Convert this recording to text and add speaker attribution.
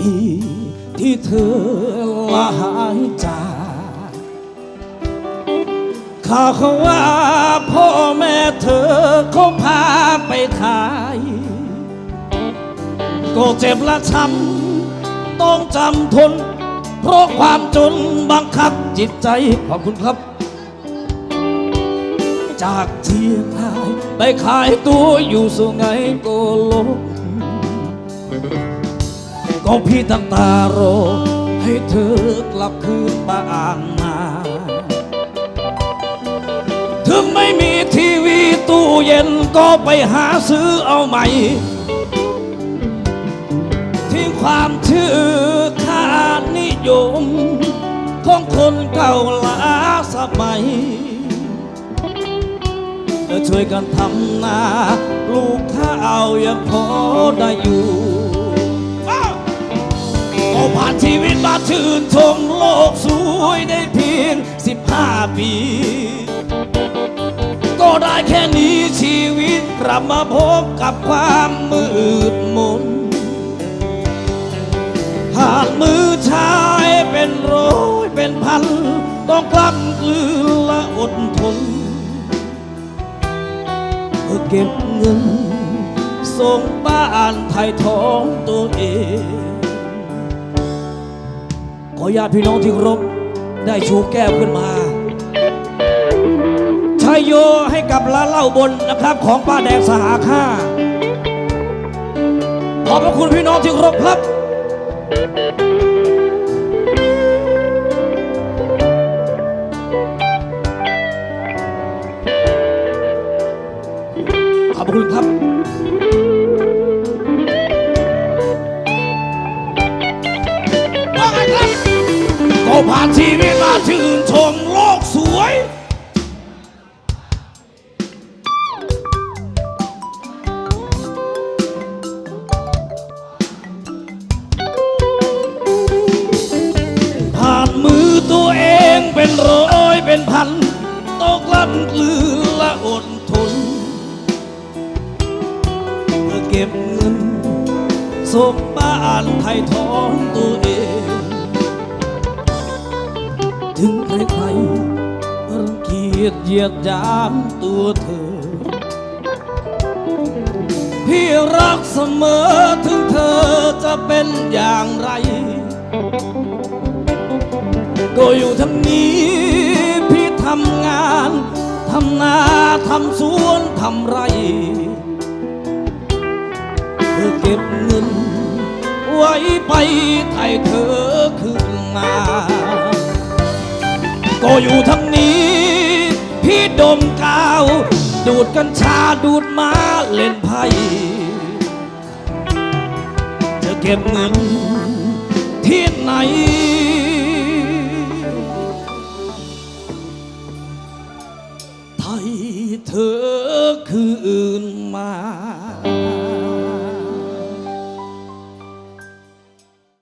Speaker 1: ปีที่เธอลาหายจากข่าวเขาว่าพ่อแม่เธอเขาพาไปขายก็เจ็บและช้ำต้องจำทน เพราะความจนบังคับจิตใจ ขอบคุณครับ จากเชียงรายไปขายตัวอยู่สุไงโกลก ก็พี่ตั้งตารอให้เธอกลับคืนบ้านมา ถึงไม่มีทีวีตู้เย็นก็ไปหาซื้อเอาใหม่ ทิ้งความชื่อค่านิยม ของคนเก่าล้าสมัยช่วยกันทำนาปลูกข้าวยังพอได้อยู่ ชีวิตมาชื่นชมโลกสวยได้เพียง 15 ปี ก็ได้แค่นี้ชีวิตกลับมาพบกับความมืดมน หากมือชายเป็นร้อยเป็นพัน ต้องกลั้นกลืนและอดทนเพื่อเก็บเงินส่งบ้านไทยท้องตัวเอง ขอญาติพี่น้องที่ครบได้ชูแก้วขึ้นมาชัยโยให้กับร้านเหล้าบนนะครับ ของป้าแดงสหาค่าขอบพระคุณพี่น้องที่ครบครับขอบพระคุณครับ ผ่านชีวิตมาชื่นชมโลกสวย ผ่านมือตัวเองเป็นร้อยเป็นพันตกลั้นกลืนและอดทนเพื่อเก็บเงินส่งบ้านไทยทองตัวเอง ยจเหยียดยามตัวเธอ พี่รักเสมอถึงเธอจะเป็นอย่างไร ก็อยู่ทั้งนี้พี่ทำงานทำนาทำสวนทำไรเพื่อเก็บเงิน ไว้ไปไทยเธอคืนมา ก็อยู่ทั้งนี้ ดมกาว ดูดกัญชาดูดมาเล่นไพ่จะเก็บเงินที่ไหน ไทยเธอคืนมา